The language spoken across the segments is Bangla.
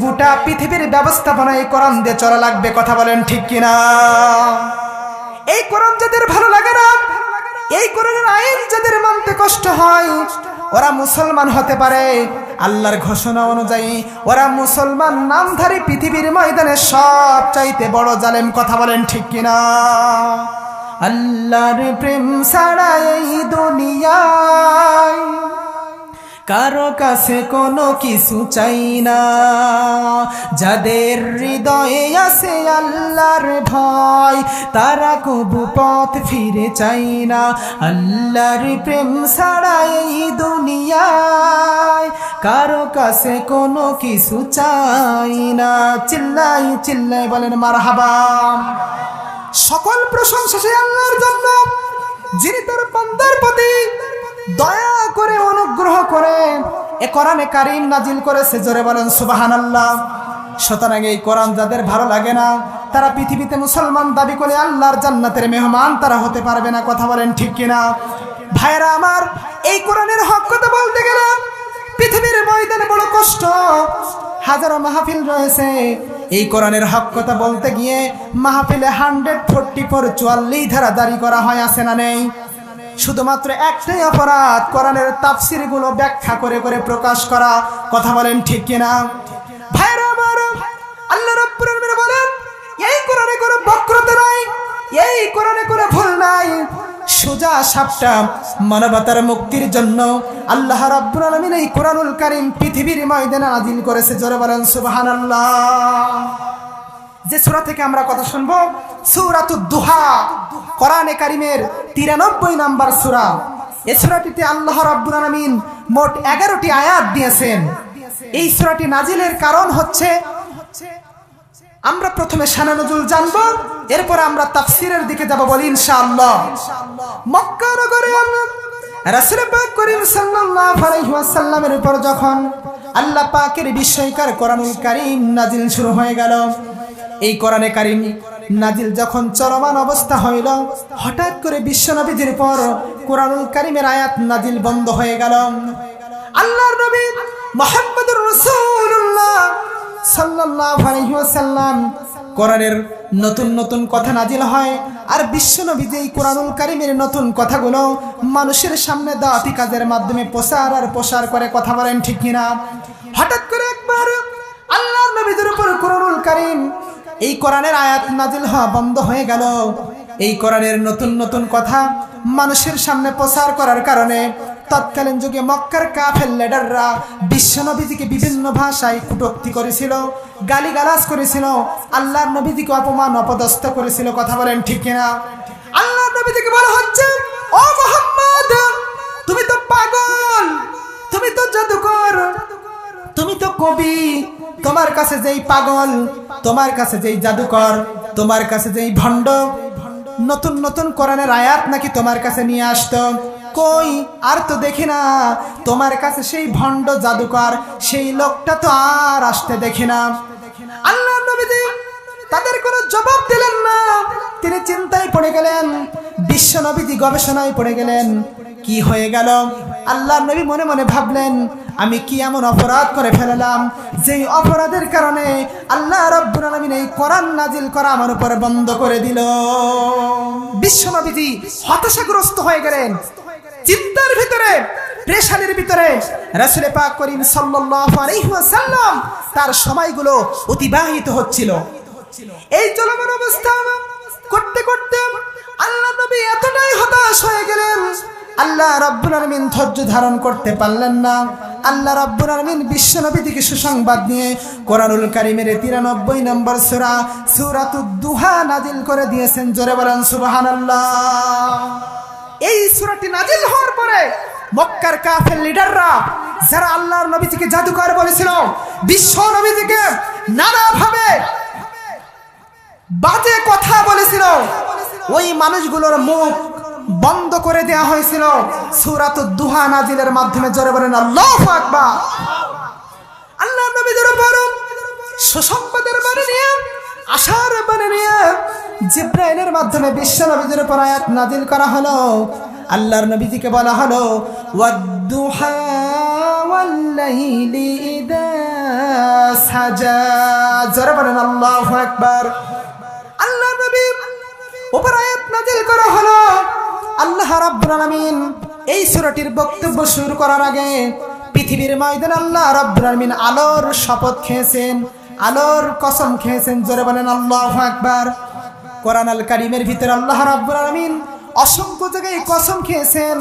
গোটা পৃথিবীর ব্যবস্থাপনা এই কোরআন দিয়ে চলা লাগবে, কথা বলেন ঠিক কিনা? এই কোরআন যাদের ভালো লাগে না, এই কোরআনের আইন যাদের মানতে কষ্ট হয়, ওরা মুসলমান হতে পারে। আল্লাহর ঘোষণা অনুযায়ী, ওরা মুসলমান নামধারী পৃথিবীর ময়দানে সব চাইতে বড় জালেম, কথা বলেন ঠিক কিনা? আল্লাহর প্রেম ছাড়া এই দুনিয়ায় কারও কাছে কোনো কিছু চাই না। যাদের হৃদয়ে আছে আল্লাহর ভয়, তারা কবু পথ ফিরে চাই না। আল্লাহর প্রেম ছাড়া এই দুনিয়ায় কারও কাছে কোনো কিছু চাই না। চিল্লাই চিল্লাই বলেন, মারহাবা। সকল প্রশংসা সে আল্লাহর জন্য। যিনি তার বান্দার প্রতি দয়া করে অনুগ্রহ করে এ কোরআনে কারিম নাজিল করেছে, জোরে বলেন সুবাহান আল্লাহ সুতরাং এই কোরআন যাদের ভালো লাগে না, তারা পৃথিবীতে মুসলমান দাবি করে আল্লাহর জান্নাতের মেহমান তারা হতে পারবে না, কথা বলেন ঠিক কিনা? ভাইরা আমার, এই কোরআনের হক কথা বলতে গেলে পৃথিবীর ময়দানে বড় কষ্ট। হাজারো মাহফিল রয়েছে। এই কোরআনের হক কথা বলতে গিয়ে মাহফিলে হান্ড্রেড ফোরটি ফোর চুয়াল্লিশ ধারা দাঁড়ি করা হয়, আছে না নেই? শুধুমাত্র একটাই অপরাধ, কোরআনের তাফসিরগুলো ব্যাখ্যা করে করে প্রকাশ করা। কথা বলেন ঠিক কিনা? ভাইরা আল্লাহ বলেন, এই এই ভুল নাই। সাপটা মানবতার মুক্তির জন্য পৃথিবীর ময়দানে করেছে। জোরে বলেন সুবহানাল্লাহ। যে সূরা থেকে আমরা কথা শুনব সূরাতুদ দুহা, কোরআনে কারিমের তিরানব্বই নাম্বার সূরা। এই সূরাটিতে আল্লাহ রাব্বুল আলামিন মোট এগারোটি আয়াত দিয়েছেন। এই সূরাটি নাজিলের কারণ হচ্ছে, আমরা প্রথমে শানা নজুল জানব, এরপর আমরা তাফসিরের দিকে যাব বলি ইনশাআল্লাহ। পাক করিম উপর যখন আল্লাহ পাকের বিস্ময়কর কোরআনুল কারীম নাজিল শুরু হয়ে গেল এই কোরআনে কারিম নাজিল যখন চলমান অবস্থা হইল, হঠাৎ করে বিশ্বনবীজির উপর কোরআনুল কারিমের আয়াত নাজিল বন্ধ হয়ে গেল। আল্লাহর নবী মুহাম্মদুর রাসূলুল্লাহ সাল্লাল্লাহু আলাইহি ওয়াসাল্লাম কোরআনের নতুন নতুন কথা নাজিল হয়, আর বিশ্বনবী যে এই কোরআনুল কারিমের নতুন কথাগুলো মানুষের সামনে দাওয়াতি কাজের মাধ্যমে প্রচার আর প্রসার করে কথা বলেন ঠিক কিনা? হঠাৎ করে একবার আল্লাহর নবীদের উপর কোরআনুল কারীম এই কোরআনের আয়াত নাজিল হওয়া বন্ধ হয়ে গেল। এই কোরআনের নতুন নতুন কথা মানুষের সামনে প্রচার করার কারণে তৎকালীন যুগে মক্কার কাফের লিডাররা বিশ্বনবীজিকে বিভিন্ন ভাষায় কটূক্তি করেছিল, গালিগালাজ করেছিল, আল্লাহর নবীজিকে অপমান, অপদস্থ করেছিল, কথা বলেন ঠিক কিনা? আল্লাহর নবীজিকে বলা হচ্ছে, ও মোহাম্মদ, তুমি তো পাগল, তুমি তো জাদুকর, তুমি তো কবি তোমার কাছে যেই পাগল, তোমার কাছে যেই জাদুকর, তোমার কাছে যেই ভণ্ড। নতুন নতুন কোরআনের আয়াত নাকি তোমার কাছে নিয়ে আসতো? কই? আর তো দেখি না। তোমার কাছে সেই ভণ্ড জাদুকর, সেই লোকটা তো আর আসতে দেখি না। আল্লাহ নবীজি তাদের কোনো জবাব দিলেন না। তিনি চিন্তায় পড়ে গেলেন। বিশ্ব নবীজি গবেষণায় পড়ে গেলেন। কি হয়ে গেল? আল্লাহ নবী মনে মনে ভাবলেন, আমি কি এমন অপরাধ করে ফেললাম? যেই অপরাধের কারণে আল্লাহ রব্বুল আলামিন এই কোরআন নাজিল করা আমার উপর বন্ধ করে দিল। বিশ্বনবীজি হতাশাগ্রস্ত হয়ে গেলেন। চিন্তার ভিতরে প্রেশানের ভিতরে রাসূলে পাক করিম সাল্লাল্লাহু আলাইহি ওয়াসাল্লাম তার সময়গুলো অতিবাহিত হচ্ছিল। এই চলমান অবস্থা করতে করতে আল্লাহ নবী এতটাই হতাশ হয়ে গেলেন আল্লাহ রাব্বুল আলামিন ধৈর্য ধারণ করতে পারলেন না। আল্লাহ রাব্বুল আলামিন বিশ্ব নবীকে সুসংবাদ নিয়ে কোরআনুল কারীমের 93 নম্বর সুরা, সূরাতুদ দুহা নাজিল করে দিয়েছেন। জোরে বলেন, সুবহানাল্লাহ। এই সুরাটি নাজিল হওয়ার পরে মক্কার কাফের লিডাররা, যারা আল্লাহর নবীজিকে জাদুকর বলেছিল, বিশ্ব নবীজিকে নানাভাবে বাজে কথা বলেছিল। ওই মানুষগুলোর মুখ বন্ধ করে দেয়া হয়েছিল। সুরাত দুহা নাজিলের মাধ্যমে জোরে বলেন, আল্লাহ আকবার। আল্লাহ নবীদের উপর সুসংবাদের বাণী নিয়ে, আশার বাণী নিয়ে জিব্রাইলের মাধ্যমে বিশ্ব নবীদের উপর আয়াত নাজিল করা হলো। আল্লাহর নবীজিকে বলা হলো, ওয়াদ্দুহা সাজা। আকবার। আল্লাহ নবী উপর আয়াত নাজিল করা হলো রাব্বুল আলামিন এই সূরাটির বক্তব্য শুরু করার আগে পৃথিবীর ময়দানে আল্লাহ রাব্বুল আলামিন আলোর শপথ খেয়েছেন, আলোর কসম খেয়েছেন, জোরে বলেন আল্লাহু আকবার। কোরআন আল কারিমের ভিতরে আল্লাহ রাব্বুল আলামিন অসংখ্য জায়গায় কসম খেয়েছেন,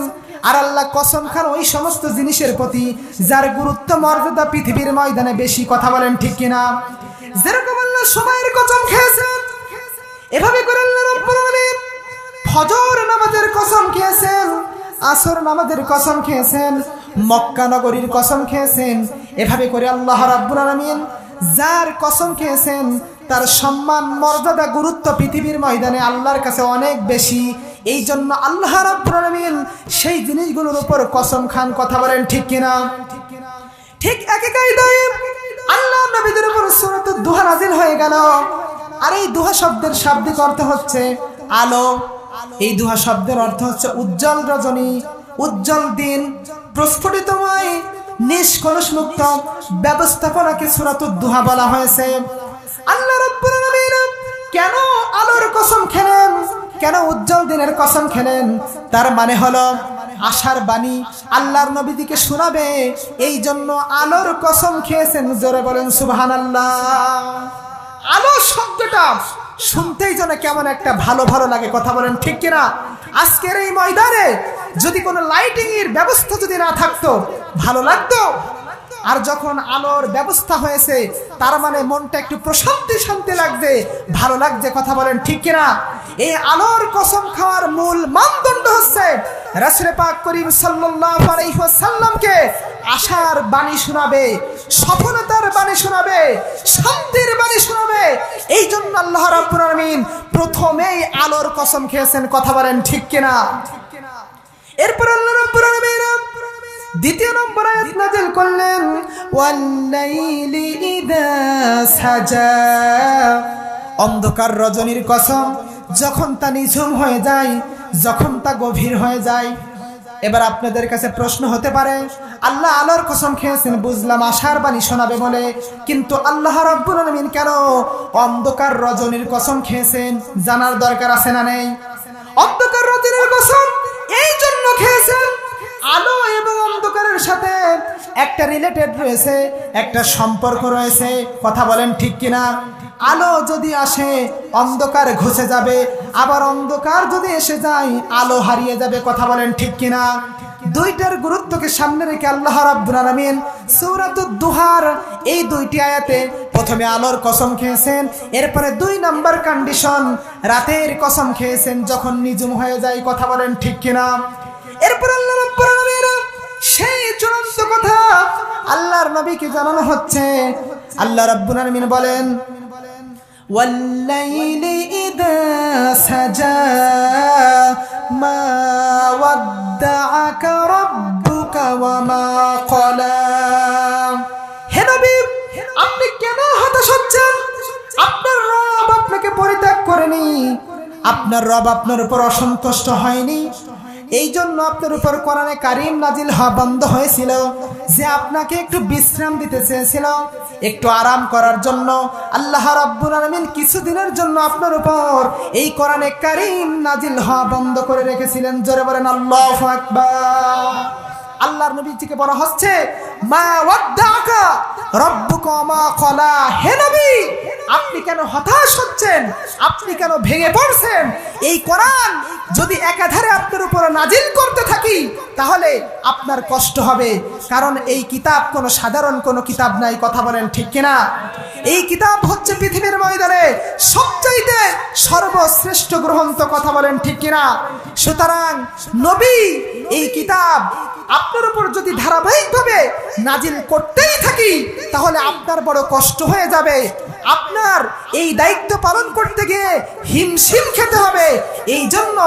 আর আল্লাহ কসম খান ওই সমস্ত জিনিসের প্রতি যার গুরুত্ব, মর্যাদা পৃথিবীর ময়দানে বেশি কথা বলেন ঠিক কিনা? যেরকম আল্লাহ সময়ের কসম খেয়েছেন, এভাবে করে আল্লাহ রাব্বুল আলামিন ফজর নামাজের কসম খেয়েছেন, আসর নামাজের কসম খেয়েছেন, মক্কা নগরীর কসম খেয়েছেন, এভাবে করে আল্লাহ রাব্বুল আলামিন যার কসম খেয়েছেন, তার সম্মান, মর্যাদা, গুরুত্ব পৃথিবীর ময়দানে আল্লাহর কাছে অনেক বেশি। এই জন্য আল্লাহ রাব্বুল আলামিন সেই জিনিসগুলোর উপর কসম খান, কথা বলেন ঠিক কিনা? ঠিক একই কায়দায় আল্লাহ নবীদের উপর সূরাত দুহা নাজিল হয়ে গেল। আর এই দুহা শব্দের শাব্দিক অর্থ হচ্ছে আলো। এই দুহা শব্দের অর্থ হচ্ছে উজ্জ্বল রজনী, উজ্জ্বল দিন, প্রস্ফুটিতময় নিষ্কলুষ মুক্ত ব্যবস্থাপনাকে সূরাত দুহা বলা হয়েছে। আল্লাহ কেন আলোর কসম খেলেন? কেন উজ্জ্বল দিনের কসম খেলেন? তার মানে হলো, আশার বাণী আল্লাহর নবীদিকে শোনাবে এই জন্য আলোর কসম খেয়েছেন। জোরে বলেন সুবহান আলো শব্দটা শুনতেই যেন কেমন একটা ভালো ভালো লাগে। কথা বলেন ঠিক কিনা? আজকের এই ময়দানে যদি কোনো লাইটিং এর ব্যবস্থা যদি না থাকতো, ভালো লাগতো? আর যখন আলোর ব্যবস্থা হয়েছে, তার মানে মনটা একটু প্রশান্তি, শান্তি লাগছে ভালো লাগছে, কথা বলেন ঠিক কিনা? এই আলোর কসম খাওয়ার মূল মানদণ্ড হচ্ছে রাসুলে পাক করিম সাল্লাল্লাহু আলাইহি ওয়াসাল্লামকে আশার বাণী শোনাবে, সফলতার বাণী শোনাবে, শান্তির বাণী শোনাবে। এই জন্য আল্লাহ রাব্বুল প্রথমেই আলোর কসম খেয়েছেন, কথা বলেন ঠিক কিনা? এরপর আল্লাহ রাব্বুল দ্বিতীয় নম্বর আয়াত করলেন, ওয়াল্লাইলি ইদা সাজা। অন্ধকার রজনীর কসম, যখন তা নিঝুম হয়ে যায়, যখন তা গভীর হয়ে যায় এবার আপনাদের কাছে প্রশ্ন হতে পারে, আল্লাহ আলোর কসম খেয়েছেন, বুঝলাম আশার বাণী শোনাবে বলে, কিন্তু আল্লাহ রব্বুল আলামিন কেন অন্ধকার রজনীর কসম খেয়েছেন, জানার দরকার আছে না নেই? অন্ধকার রজনীর কসম এই জন্য খেয়েছেন, আলো এবং অন্ধকারের সাথে একটা রিলেটেড রয়েছে, একটা সম্পর্ক রয়েছে, কথা বলেন ঠিক কিনা? আলো যদি আসে, অন্ধকার ঘুষে যাবে। আবার অন্ধকার যদি এসে যায়, আলো হারিয়ে যাবে, কথা বলেন ঠিক কিনা? দুইটার গুরুত্বকে সামনে রেখে আল্লাহ রাব্বুল আলামিন সূরাতুদ দুহার, এই দুইটি আয়াতে প্রথমে আলোর কসম খেয়েছেন, এরপরে দুই নাম্বার কন্ডিশন রাতের কসম খেয়েছেন, যখন নিজুম হয়ে যায়, কথা বলেন ঠিক কিনা? এরপর আল্লাহ সেই চূড়ান্ত কথা আল্লাহর নবীকে জানানো হচ্ছে। আল্লাহ রাব্বুল আলামিন বলেন والليل إذا سجى ما ودعك ربك وما قلى হে নবী আপনি কেন হতাশ হচ্ছেন আপনার রব আপনাকে পরিত্যাগ করেনি আপনার রব আপনার উপর অসন্তুষ্ট হয়নি এই জন্য আপনার উপর কোরআনে কারিম নাজিল হওয়া বন্ধ হয়েছিল যে আপনাকে একটু বিশ্রাম দিতে চেয়েছিল একটু আরাম করার জন্য আল্লাহ রাব্বুল আলামিন কিছুদিনের জন্য আপনার উপর এই কোরআনে কারিম নাজিল হওয়া বন্ধ করে রেখেছিলেন। জোরে বলেন, আল্লাহু আকবার। আল্লাহর থেকে বলা হচ্ছে, মা ওয়াদ্দাকা রব্বুকা মা কলা হে নবী আপনি কেন হতাশ হচ্ছেন? আপনি কেন ভেঙে পড়ছেন? এই কোরআন যদি একাধারে আপনার উপর নাজিল করতে থাকি, তাহলে আপনার কষ্ট হবে। কারণ এই কিতাব কোনো সাধারণ কোনো কিতাব নাই, কথা বলেন ঠিক কিনা? এই কিতাব হচ্ছে পৃথিবীর ময়দানে সবচাইতে সর্বশ্রেষ্ঠ গ্রন্থ, কথা বলেন ঠিক কিনা? সুতরাং নবী এই কিতাব আপনার উপর যদি ধারাবাহিকভাবে নাজিল করতেই থাকি, তাহলে আপনার বড় কষ্ট হয়ে যাবে। আপনার এই দায়িত্ব পালন করতে গিয়ে হিমশিম খেতে হবে। এই জন্য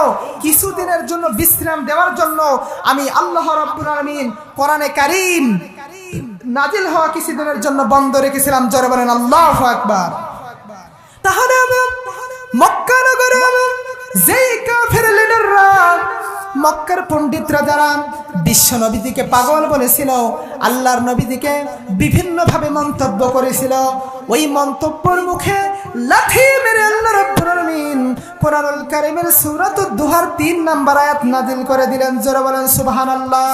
কিছুদিনের জন্য বিশ্রাম দেওয়ার জন্য আমি আল্লাহ রব্বুল আলমিন কোরআনে কারিম নাজিল হওয়া কিছুদিনের জন্য বন্ধ রেখেছিলাম। জোরে বলেন, আল্লাহ আকবার। তাহলে আমি মক্কা নগরে যেই কাফের লিডাররা মক্কার পণ্ডিতরা যারা বিশ্ব নবীদিকে পাগল বলেছিল, আল্লাহর নবীদিকে বিভিন্নভাবে মন্তব্য করেছিল, ওই মন্তব্যের মুখে লাথি মেরে আল্লাহ রাব্বুল আলামিন কোরআনুল কারীমের সূরাতুদ দুহার 3 নাম্বার আয়াত নাযিল করে দিলেন। জোরে বলেন, সুবহানাল্লাহ।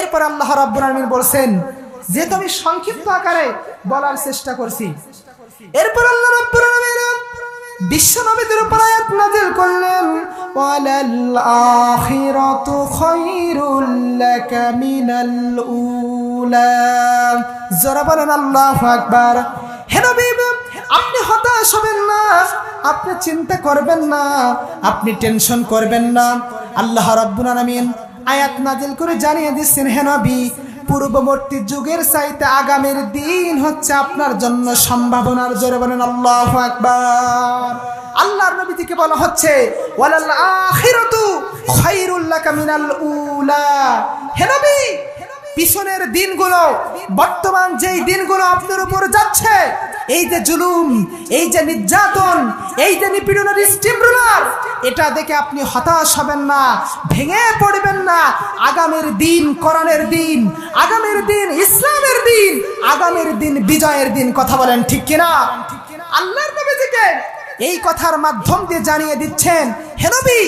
এরপর আল্লাহ রাব্বুল বলছেন, যেহেতু আমি সংক্ষিপ্ত আকারে বলার চেষ্টা করছি, এরপর আল্লাহ রাব্বুল বিশ্ব নবীদের উপর আয়াত নাযিল করলেন, ওয়ালাল আখিরাতু খায়রুল লাকা মিনাল উলা। জোরে বলেন, আল্লাহু আকবার। হে নবী, আপনি হতাশ হবেন না, আপনি চিন্তা করবেন না, আপনি টেনশন করবেন না। আল্লাহ রাব্বুল আলামিন আয়াত নাজিল করে জানিয়ে দিচ্ছেন, হে নবী পূর্ববর্তী যুগের চাইতে আগামীর দিন হচ্ছে আপনার জন্য সম্ভাবনার জোরে বলেন আল্লাহ আকবার। আল্লাহর নবী থেকে বলা হচ্ছে, ওয়ালাল আখিরাতু খায়রুল লাকা মিনাল উলা। হে নবী পিছনের দিনগুলো, বর্তমান যেই দিনগুলো আপনার উপর যাচ্ছে, এই যে জুলুম, এই যে নির্যাতন, এই যে নিপীড়নের স্টিম রুলার এটা দেখে আপনি হতাশ হবেন না, ভেঙে পড়বেন না। আগামীর দিন কোরআনের দিন, আগামীর দিন ইসলামের দিন, আগামীর দিন বিজয়ের দিন, কথা বলেন ঠিক কিনা? আল্লাহর নবীজিকে এই কথার মাধ্যম দিয়ে জানিয়ে দিচ্ছেন, হে নবী,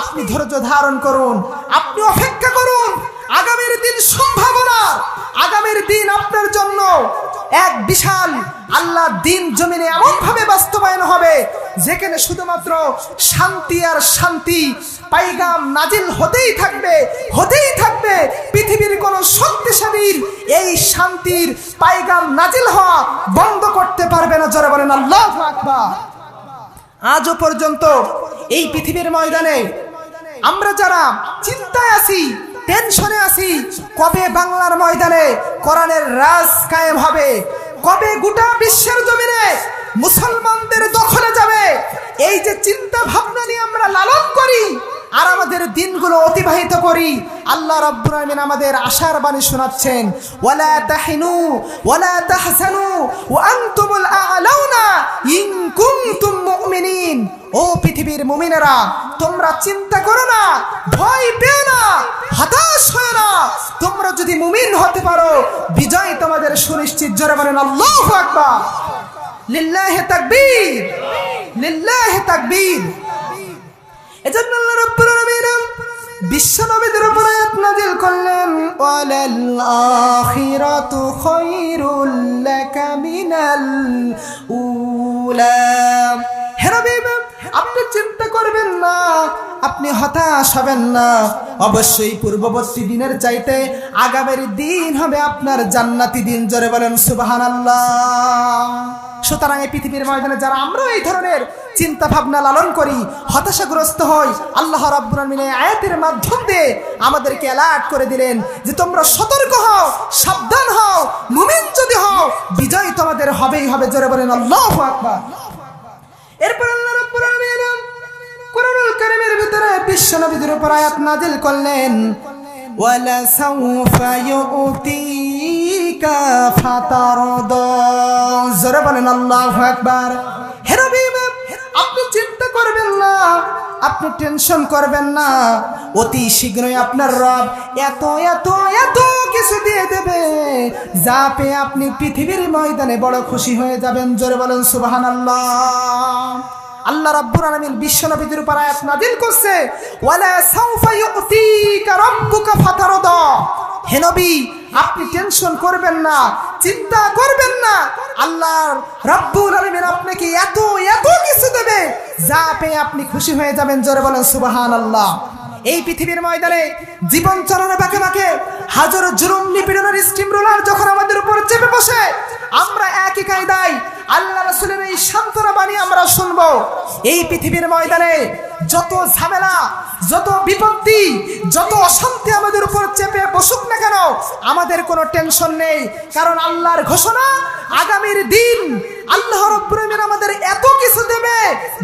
আপনি ধৈর্য ধারণ করুন, আপনি অপেক্ষা করুন আগামীর দিন সম্ভাবনা। আগামীর দিন আপনার জন্য এক বিশাল আল্লাহ দিন জমিনে এমন ভাবে বাস্তবায়ন হবে, যেখানে শুধুমাত্র শান্তি আর শান্তি পাইগাম নাজিল হতেই থাকবে হতেই থাকবে। পৃথিবীর কোন শক্তিশালীর এই শান্তির পাইগাম নাজিল হওয়া বন্ধ করতে পারবে না। জোরে বলেন, আল্লাহ আকবার। আজও পর্যন্ত এই পৃথিবীর ময়দানে আমরা যারা চিন্তায় আছি টেনশনে আছি, কবে বাংলার ময়দানে কোরআনের রাজ কায়েম হবে? কবে গোটা বিশ্বের জমিনে মুসলমানদের দখলে যাবে? এই যে চিন্তা ভাবনা নিয়ে আমরা লালন করি আর আমাদের দিনগুলো অতিবাহিত করি, আল্লাহ রাব্বুল আলামিন আমাদের আশার বাণী শোনাচ্ছেন, ওয়ালা তাহিনু, ওয়ালা তাহসানু, ওয়া আনতুমুল আ'লাউনা ইন কুনতুম মুমিনিন। ও পৃথিবীর মুমিনেরা, তোমরা চিন্তা করো না, ভয় পেও না, হতাশ হয় না। তোমরা যদি মুমিন হতে পারো, বিজয় তোমাদের সুনিশ্চিত। জোরে বলেন, আল্লাহু আকবার। লিল্লাহি তাকবীর। লিল্লাহি তাকবীর। এজন্য আল্লাহ রাব্বুল আলামিন বিশ্ব নবীদের উপর আয়াত নাযিল করলেন, ওয়ালাল আখিরাতু খায়রুল লাকা মিনাল উলা। আপনি চিন্তা করবেন না, আপনি হতাশ হবেন না। অবশ্যই পূর্ববর্তী দিনের চাইতে আগামীর দিন হবে আপনার জান্নাতি দিন, জোরে বলেন সুবহানাল্লাহ। সুতরাং এই পৃথিবীর ময়দানে যারা আমরা এই ধরনের চিন্তা ভাবনা লালন করি, হতাশাগ্রস্ত হই, আল্লাহ রাব্বুল আয়াতের মাধ্যম দিয়ে আমাদেরকে অ্যালার্ট করে দিলেন যে তোমরা সতর্ক হও, সাবধান হও, মুমিন যদি হও, বিজয় তোমাদের হবেই হবে, জোরে বলেন আল্লাহু আকবার। এরপর আল্লাহ কোরআনুল কারীমের ভিতরে বিশ্ব নবীদের উপর আয়াত নাযিল করলেন, ওয়ালা সাউফা ইউতিকা ফাতারদা। জোরে বলেন, আল্লাহু আকবার। হে নবী, আপনি চিন্তা করবেন না, আপনি টেনশন করবেন না। অতি শীঘ্রই আপনার রব এত এত এত কিছু দিয়ে দেবে যা পেয়ে আপনি পৃথিবীর ময়দানে বড় খুশি হয়ে যাবেন। জোরে বলেন, সুবহানাল্লাহ। আল্লাহ রাব্বুল আলামিন বিশ্ব নবীদের উপর আয়াত নাযিল করছে, ওয়ালা সাউফা ইউতিকা রাব্বুকা ফাতারদা। হে নবী, আপনি টেনশন করবেন না, চিন্তা করবেন না আল্লাহ রাব্বুল আলামিন আপনাকে এত এত কিছু দেবে, যা পেয়ে আপনি খুশি হয়ে যাবেন, জোরে বলেন সুবহানাল্লাহ। এই পৃথিবীর ময়দানে জীবন চালানো বাঁকে বাঁকে হাজারো জুলুম নিপীড়নের স্টিম রোলার যখন আমাদের উপর চেপে বসে, আমরা একই কায়দায় আল্লাহ রাসূলের এই সান্ত্বনা বাণী আমরা শুনব। এই পৃথিবীর ময়দানে যত ঝামেলা, যত বিপত্তি, যত অশান্তি আমাদের উপর চেপে বসুক না কেন, আমাদের কোনো টেনশন নেই। কারণ আল্লাহর ঘোষণা, আগামীর দিন আল্লাহ রব্বুল আমাদের এত কিছু দেবে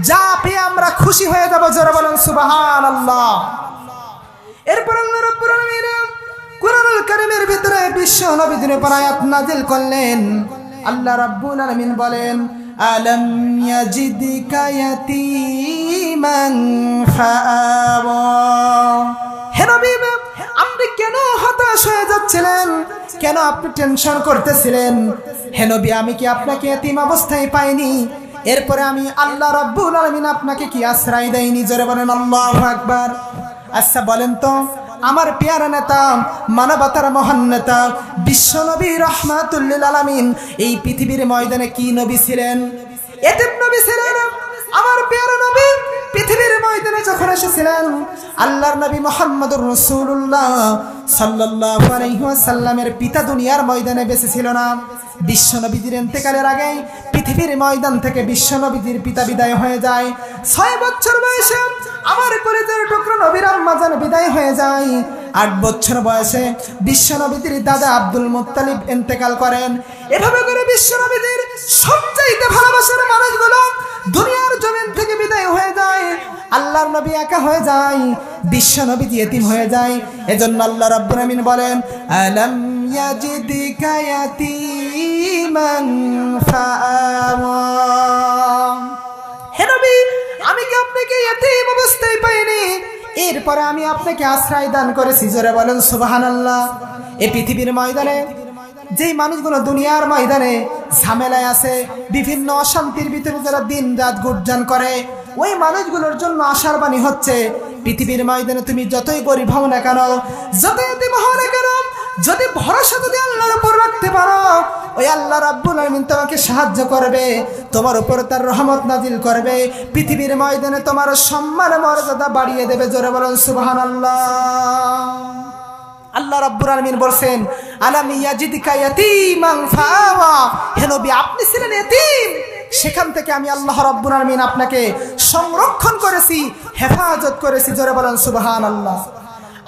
যা পেয়ে আমরা খুশি হয়ে যাব। জোরে বলেন, সুবহানাল্লাহ। এরপর আল্লাহ রাব্বুল আলামিন কারীমের ভিতরে বিশ্ব উপর আয়াত নাযিল করলেন। আল্লাহ রাব্বুল আলামিন বলেন, আলম আপনি কেন হতাশ হয়ে যাচ্ছিলেন? কেন আপনি টেনশন করতেছিলেন? হে নবী, আমি কি আপনাকে এতিম অবস্থায় পাইনি? এরপরে আমি আল্লাহ রব্বুল আলমিন আপনাকে কি আশ্রয় দেয়নি? জোরে বলেন, আল্লাহ আকবার। আচ্ছা বলেন তো আমার পেয়ারা নেতা, মানবতার মহান নেতা, বিশ্বনবী রহমাতুল্লিল আলমিন, এই পৃথিবীর ময়দানে কি নবী ছিলেন? এতে নবী ছিলেন আমার পেয়ারা নবী, পৃথিবীর এসেছিলেন আল্লাহর নবী মোহাম্মদুর রসুল্লাহ সাল্লাল্লাহু আলাইহি ওয়াসাল্লামের পিতা দুনিয়ার ময়দানে বেঁচে ছিল না। বিশ্ব নবীদের ইন্তেকালের আগে পৃথিবীর ময়দান থেকে বিশ্ব নবীদের পিতা বিদায় হয়ে যায়। ছয় বছর বয়সে আমার কলেজের টুকরো নবীর আম্মাজান বিদায় হয়ে যায়। আট বছর বয়সে বিশ্ব নবীদের দাদা আব্দুল মুত্তালিব ইন্তেকাল করেন। এভাবে করে বিশ্ব নবীদের সবচাইতে ভালোবাসার মানুষগুলো দুনিয়ার জমিন থেকে বিদায় হয়ে যায়, আল্লাহর নবী একা হয়ে যায়, বিশ্ব নবী এতিম হয়ে যায়। এজন্য আল্লাহ রাব্বুল আমিন বলেন, আলাম ইয়াজিদিকা ইয়াতীমান হে নবী, আমি কি আপনাকে এতিম অবস্থায় পাইনি? এরপরে আমি আপনাকে আশ্রয় দান করেছি, জোরে বলেন সুবহানাল্লাহ। এই পৃথিবীর ময়দানে, যেই মানুষগুলো দুনিয়ার ময়দানে ঝামেলায় আছে, বিভিন্ন অশান্তির ভিতরে যারা দিন রাত গুর্জান করে, ওই মানুষগুলোর জন্য আশার বাণী হচ্ছে, পৃথিবীর ময়দানে তুমি যতই গরিব হও না কেন, যতই এতিম হও না কেন, যদি ভরসা যদি আল্লাহর উপর রাখতে পারো, ওই আল্লাহ রাব্বুল আলামিন তোমাকে সাহায্য করবে, তোমার উপর তার রহমত নাজিল করবে, পৃথিবীর ময়দানে তোমার সম্মান মর্যাদা বাড়িয়ে দেবে, জোরে বলুন সুবহানাল্লাহ। আল্লাহ রাব্বুল আলামিন বলছেন, আলাম ইয়াজিদিকা আপনি ছিলেন এতিম সেখান থেকে আমি আল্লাহ রাব্বুল আলামিন আপনাকে সংরক্ষণ করেছি, হেফাজত করেছি। জোরে বলেন, সুবহানাল্লাহ।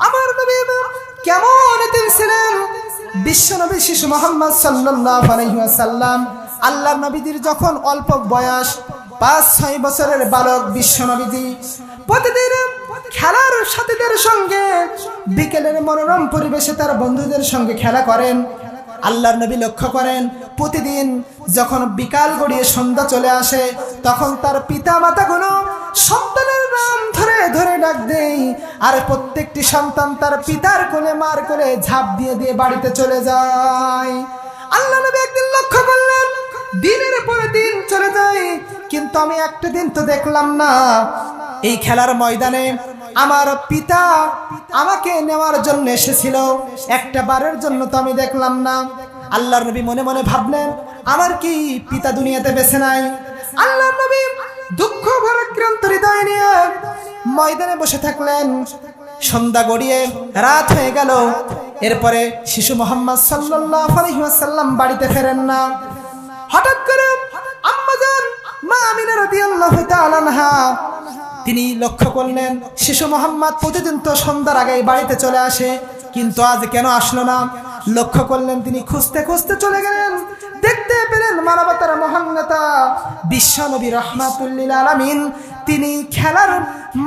আমার নবী কেমন এতিম ছিলেন? বিশ্ব নবী শিশু মোহাম্মদ ওয়াসাল্লাম, আল্লাহ নবীদের যখন অল্প বয়স পাঁচ ছয় বছরের বালক বিশ্ব নবীজি, প্রতিদিন খেলার সাথীদের সঙ্গে, বিকেলের মনোরম পরিবেশে তার বন্ধুদের সঙ্গে খেলা করেন। আল্লাহর নবী লক্ষ্য করেন, প্রতিদিন যখন বিকাল গড়িয়ে সন্ধ্যা চলে আসে, তখন তার পিতা মাতাগুলো সন্তানের নাম ধরে ধরে ডাক দেয়। আর প্রত্যেকটি সন্তান তার পিতার কোলে, মার কোলে ঝাঁপ দিয়ে দিয়ে বাড়িতে চলে যায়। আল্লাহ নবী একদিন লক্ষ্য করলেন দিনের পরে দিন চলে যায়, কিন্তু আমি একটা দিন তো দেখলাম না। এই খেলার ময়দানে আমার পিতা আমাকে নেওয়ার জন্য এসেছিল। একটা বারের জন্য তো আমি দেখলাম না। আল্লাহর নবী মনে মনে ভাবলেন, আমার কি পিতা দুনিয়াতে বেছে নাই? আল্লাহর নবী দুঃখ, ভরাক্রান্ত হৃদয় নিয়ে ময়দানে বসে থাকলেন। সন্ধ্যা গড়িয়ে রাত হয়ে গেল। এরপরে শিশু মোহাম্মদ সাল্লাল্লাহু আলাইহি ওয়াসাল্লাম বাড়িতে ফেরেন না। হঠাৎ করে আম্মাজান মা আমিনা রাদিয়াল্লাহু তাআলা আনহা। তিনি লক্ষ্য করলেন, শিশু মোহাম্মদ প্রতিদিন তো সন্ধ্যার আগে বাড়িতে চলে আসে, কিন্তু আজ কেন আসলো না? লক্ষ্য করলেন, তিনি খুঁজতে খুঁজতে চলে গেলেন। দেখতে পেলেন মানবতার মহান নেতা বিশ্বনবী রহমাতুল্লিল আলামিন, তিনি খেলার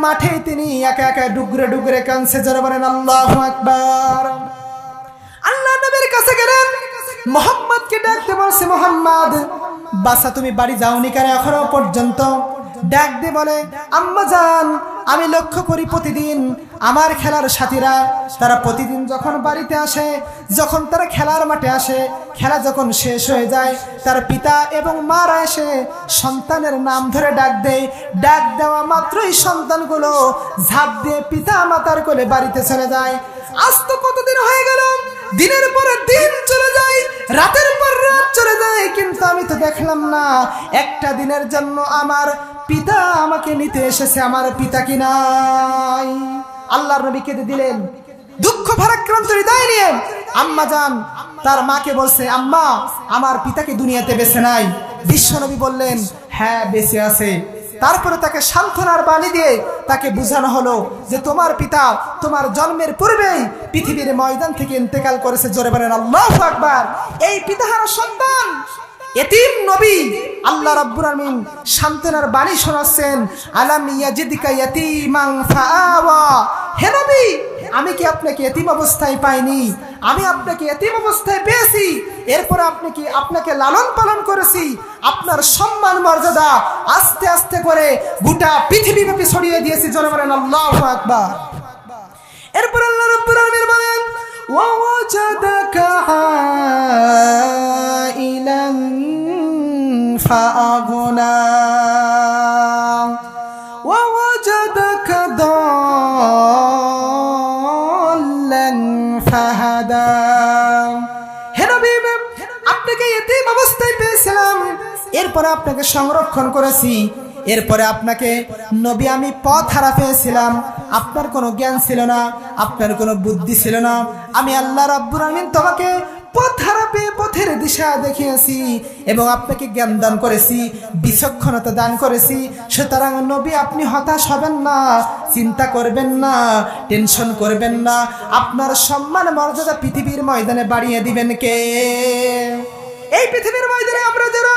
মাঠে তিনি একা একা ডুগরে ডুগরে কানসে জোরে বলেন, আল্লাহু আকবার। আল্লাহ নবীর কাছে গেলেন মোহাম্মদকে ডাকতে বলছে, মোহাম্মদ, বাসা তুমি বাড়ি যাওনি কেন এখনও পর্যন্ত? ডাক দিয়ে বলে, আম্মা যান আমি লক্ষ্য করি প্রতিদিন আমার খেলার সাথীরা, তারা প্রতিদিন যখন বাড়িতে আসে, যখন তারা খেলার মাঠে আসে, খেলা যখন শেষ হয়ে যায়, তার পিতা এবং মারা এসে সন্তানের নাম ধরে ডাক দেয়। ডাক দেওয়া মাত্রই সন্তানগুলো ঝাঁপ দিয়ে পিতা মাতার কোলে বাড়িতে চলে যায়। আজ তো কতদিন হয়ে গেল? দিনের পরে দিন চলে যায়, রাতের পর রাত চলে যায়, কিন্তু আমি তো দেখলাম না। একটা দিনের জন্য আমার পিতা আমাকে নিতে এসেছে, আমার পিতা কি নাই। আল্লাহর নবী কেঁদে দিলেন। দুঃখ ভারাক্রান্ত হৃদয় নিয়ে আম্মা যান, তার মাকে বলছে, আম্মা, আমার পিতাকে দুনিয়াতে বেছে নাই। বিশ্বনবী বললেন হ্যাঁ বেঁচে আছে। তারপরে তাকে সান্ত্বনার বাণী দিয়ে তাকে বোঝানো হলো যে, তোমার পিতা তোমার জন্মের পূর্বেই পৃথিবীর ময়দান থেকে ইন্তেকাল করেছে। জোরে বলেন, আল্লাহ আকবার! এই পিতাহারা সন্তান এতিম নবী আল্লাহ রাব্বুল আলামিন সান্তনার বাণী শোনাচ্ছেন, আলাম ইয়াজিদিকা ইয়াতিমান ফাআওয়া। হে নবী, আমি কি আপনাকে এতিম অবস্থায় পাইনি? আমি আপনাকে এতিম অবস্থায় পেয়েছি। এরপর আপনি কি আপনাকে লালন পালন করেছি? আপনার সম্মান, মর্যাদা আস্তে আস্তে করে গোটা পৃথিবীব্যাপী ছড়িয়ে দিয়েছি জনগণের আল্লাহ আকবার। এরপর আল্লাহ রাব্বুল আলামিন বলেন, ওয়া ওয়াজাদাকা فأغنى ووجدك ضالا فهدى হে নবী আপনাকে এতিম অবস্থায় পেয়েছিলাম এরপরে আপনাকে সংরক্ষণ করেছি এরপরে আপনাকে নবী আমি পথ হারা পেয়েছিলাম আপনার কোনো জ্ঞান ছিল না আপনার কোনো বুদ্ধি ছিল না আমি আল্লাহ রাব্বুল আমিন তোমাকে পথ হারা পেয়ে পথের দিশা দেখিয়েছি এবং আপনাকে জ্ঞান দান করেছি, বিচক্ষণতা দান করেছি। সুতরাং নবী, আপনি হতাশ হবেন না, চিন্তা করবেন না, টেনশন করবেন না। আপনার সম্মান মর্যাদা পৃথিবীর ময়দানে বাড়িয়ে দিবেন কে? এই পৃথিবীর ময়দানে আমরা যারা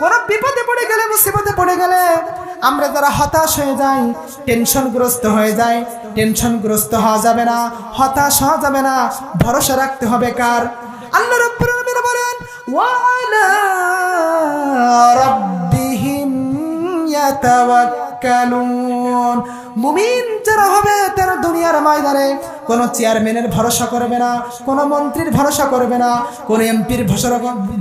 কোনো বিপদে পড়ে গেলে, মুসিবতে পড়ে গেলে, আমরা যারা হতাশ হয়ে যাই, টেনশনগ্রস্ত হয়ে যাই, টেনশনগ্রস্ত হওয়া যাবে না, হতাশ হওয়া যাবে না, ভরসা রাখতে হবে কার? আল্লাহ রাব্বুল ওয়ালা রাব্বিহিম ইয়াতাওয়াক্কালুন মুমিন যারা হবে, তারা দুনিয়ার ময়দানে কোনো চেয়ারম্যানের ভরসা করবে না, কোনো মন্ত্রীর ভরসা করবে না, কোনো এমপির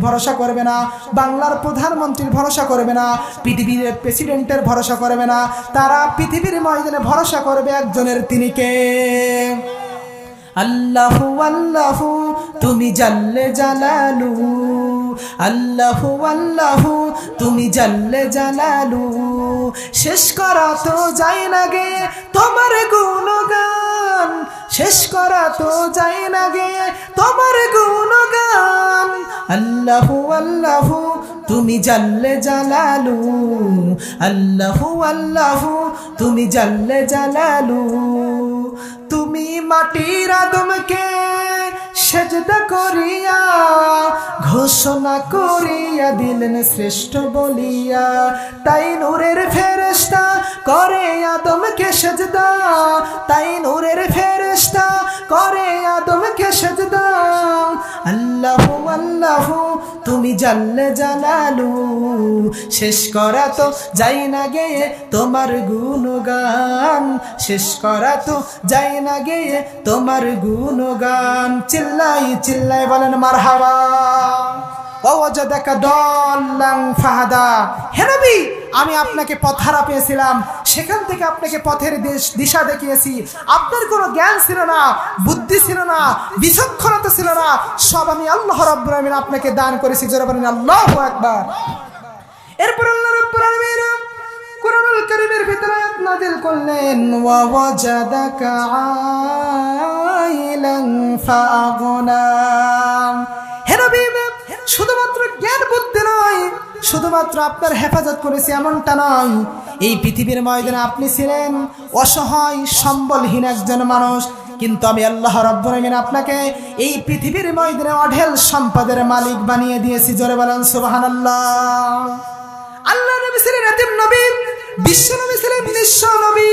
ভরসা করবে না, বাংলার প্রধানমন্ত্রীর ভরসা করবে না, পৃথিবীর প্রেসিডেন্টের ভরসা করবে না, তারা পৃথিবীর ময়দানে ভরসা করবে একজনের তিনি কে? আল্লাহু আল্লাহু, তুমি জাল্লে জালালু। আল্লাহু আল্লাহু, তুমি জাল্লে জালালু। শেষ করা তো যায় না গে তোমার গুণগান। শেষ করা তো যায় না গে তোমার গুণগান। আল্লাহু আল্লাহু, তুমি জাল্লে জালালু। আল্লাহু আল্লাহু, তুমি জাল্লে জালালু। তুমি মাটির আদমকে সেজদা করিয়া, ঘোষণা করিয়া দিলেন শ্রেষ্ঠ বলিয়া। তাই নূরের ফেরেস্তা করে আদমকে সেজদা, তাই নূরের ফেরেস্তা করে তুমি জানলে জানালু শেষ করা তো যাই না গেয়ে তোমার গুণগান। শেষ করা তো যাই না গেয়ে তোমার গুণগান। চিল্লাই চিল্লাই বলেন মার হাওয়া ও দেখা দল ফাহাদা। হে নবী আমি আপনাকে পথ হারা পেয়েছিলাম। সেখান থেকে আপনাকে পথের দেশ দেখিয়েছি। আপনার কোনো জ্ঞান ছিল না, বুদ্ধি ছিল না, বিচক্ষণতা ছিল না। সব আমি আল্লাহ রব্বুল আলামিন আপনাকে দান করেছি। জোরে আল্লাহু আকবার। এরপর আল্লাহ আলামিন কোরআনুল কারীমের ভিতরে আয়াত নাযিল করলেন, ওয়া ওয়াজাদাকা আইলান ফাআগনা। হে নবী, শুধুমাত্র জ্ঞান বুদ্ধি নয় শুধুমাত্র আপনার হেফাজত করেছি এমনটা নয়। এই পৃথিবীর ময়দানে আপনি ছিলেন অসহায়, সম্বলহীন একজন মানুষ। কিন্তু আমি আল্লাহ রব্বুল আমিন আপনাকে এই পৃথিবীর ময়দানে অঢেল সম্পদের মালিক বানিয়ে দিয়েছি। জোরে বলেন, সুবহানাল্লাহ। আল্লাহ আল্লাহ নবী ছিলেন নবী, বিশ্ব নবী ছিলেন নিঃস্ব নবী।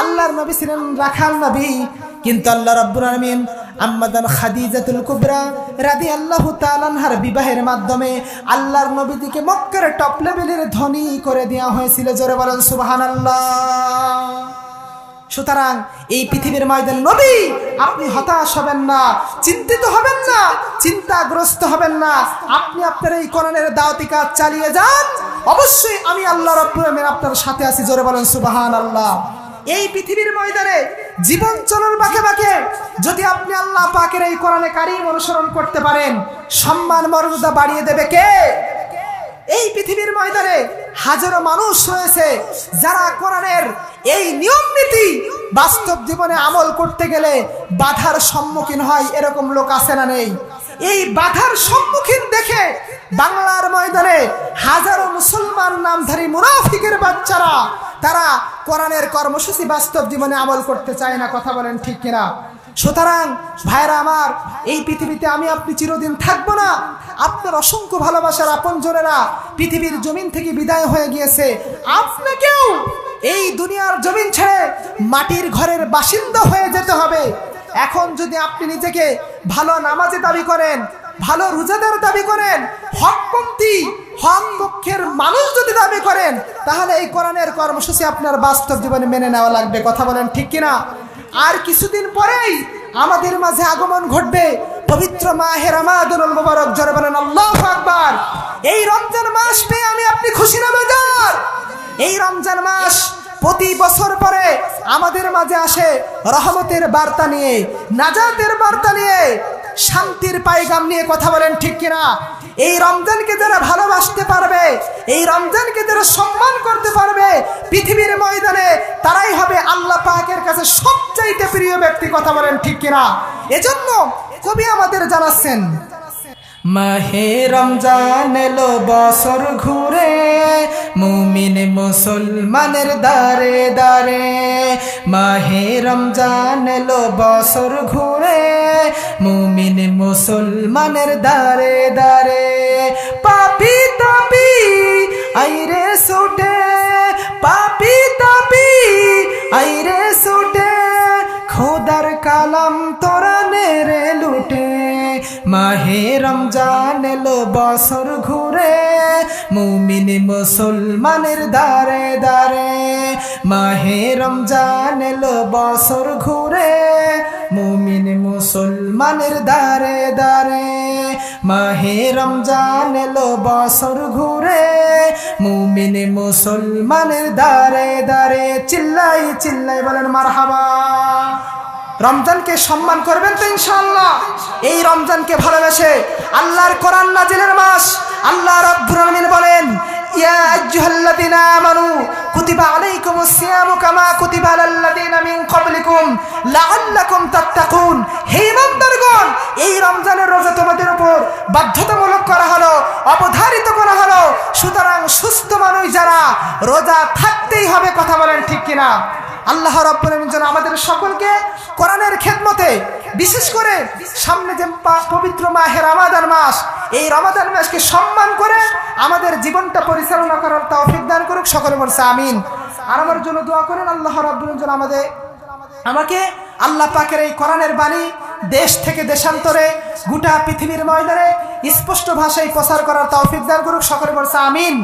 আল্লাহর নবী ছিলেন রাখাল নবী। কিন্তু আল্লাহ রাব্বুল আলামিন আম্মাদান খাদিজাতুল কুবরা রাদিয়াল্লাহু তাআলার বিবাহের মাধ্যমে আল্লাহর নবীদিকে মক্কার টপ লেভেলের ধনী করে দেওয়া হয়েছিল। জোরে বলেন, সুবহানাল্লাহ। সুতরাং এই পৃথিবীর ময়দান নবী, আপনি হতাশ হবেন না, চিন্তিত হবেন না, চিন্তাগ্রস্ত হবেন না। আপনি আপনার এই কোরআনের দাওয়াতি কাজ চালিয়ে যান। অবশ্যই আমি আল্লাহ রব্বুল আপনার সাথে আছি। জোরে বলেন, সুবহানাল্লাহ। এই পৃথিবীর ময়দানে জীবন চলন বাঁকে বাঁকে। যদি আপনি আল্লাহ পাকের এই কোরআনে কারিম অনুসরণ করতে পারেন, সম্মান, মর্যাদা বাড়িয়ে দেবে কে? এই পৃথিবীর ময়দানে হাজারো মানুষ রয়েছে যারা কোরআনের এই নিয়ম নীতি বাস্তব জীবনে আমল করতে গেলে বাধার সম্মুখীন হয়, এরকম লোক আছে না নেই? এই বাধার সম্মুখীন দেখে বাংলার ময়দানে হাজারো মুসলমান নামধারী মুনাফিকের বাচ্চারা, তারা কোরআনের কর্মসূচি বাস্তব জীবনে আমল করতে চায় না, কথা বলেন ঠিক কিনা? সুতরাং ভাইরা আমার, এই পৃথিবীতে আমি আপনি চিরদিন থাকব না। আপনার অসংখ্য ভালোবাসার আপন জনেরা পৃথিবীর জমিন থেকে বিদায় হয়ে গিয়েছে। আপনাকেও এই দুনিয়ার জমিন ছেড়ে মাটির ঘরের বাসিন্দা হয়ে যেতে হবে। এখন যদি আপনি নিজেকে ভালো নামাজে দাবি করেন, ভালো রোজাদার দাবি করেন, হকপন্থী হক পক্ষের মানুষ যদি দাবি করেন, তাহলে এই কোরআনের কর্মসূচি আপনার বাস্তব জীবনে মেনে নেওয়া লাগবে। কথা বলেন ঠিক কিনা? আর কিছুদিন পরেই আমাদের মাঝে আগমন ঘটবে। পবিত্র মাহের আমাদুল মুবারক, জোরে বলেন, আল্লাহ আকবার! এই রমজান মাস পেয়ে আমি আপনি খুশি না এই রমজান মাস প্রতি বছর পরে আমাদের মাঝে আসে রহমতের বার্তা নিয়ে, নাজাতের বার্তা নিয়ে, শান্তির পায়গাম নিয়ে কথা বলেন ঠিক কিনা? এই রমজানকে যারা ভালোবাসতে পারবে, এই রমজানকে যারা সম্মান করতে পারবে, পৃথিবীর ময়দানে তারাই হবে আল্লাহ পাকের কাছে সবচাইতে প্রিয় ব্যক্তি, কথা বলেন ঠিক কিনা? এজন্য কবি আমাদের জানাচ্ছেন মাহে রমজান এলো বছর ঘুরে, মুমিন মুসলমানের দারে দারে মাহে রমজান এলো বছর ঘুরে, মুমিন মুসলমানের দারে দারে পাপি তাপি, আইরে সুটে রমজান এলো বছর ঘুরে, মুমিন মুসলমানের দারে দারে মাহে রমজান এলো বছর ঘুরে, মুমিন মুসলমানের দারে দারে মাহে রমজান এলো বছর ঘুরে, মুমিন মুসলমানের দারে দারে চিল্লাই চিল্লাই বলেন, মারহাবা। রমজানকে সম্মান করবেন তো ইনশাআল্লাহ। এই রমজানকে ভালোবেসে আল্লাহর কোরআন নাজিলের মাস আল্লাহ রাব্বুল আলামিন বলেন, ইয়া আইয়ুহাল্লাযীনা আমানু, কুতিবা আলাইকুমুস সিয়ামু কামা কুতিবা আলাল্লাযীনা মিন ক্বাবলিকুম লাআল্লাকুম তাত্তাকুন। হে ইমানদারগণ, এই রমজানের রোজা তোমাদের উপর বাধ্যতামূলক করা হলো, অবধারিত করা হলো। সুতরাং সুস্থ মানুষ যারা রোজা থাকতেই হবে, কথা বলেন ঠিক কিনা? আল্লাহ রব্বুল যেন আমাদের সকলকে কোরআনের খেদমতে, বিশেষ করে সামনে যে পবিত্র মাহে রমাদান মাস, এই রমাদান মাসকে সম্মান করে আমাদের জীবনটা পরিচালনা করার তৌফিক দান করুক, সকলে বলছে আমিন। আর আমার জন্য দোয়া করেন, আল্লাহ রব্বুল যেন আমাদের, আমাকে আল্লাহ পাকের এই কোরআনের বাণী দেশ থেকে দেশান্তরে, গোটা পৃথিবীর ময়দানে স্পষ্ট ভাষায় প্রচার করার তৌফিক দান করুক, সকলে বলছে আমিন।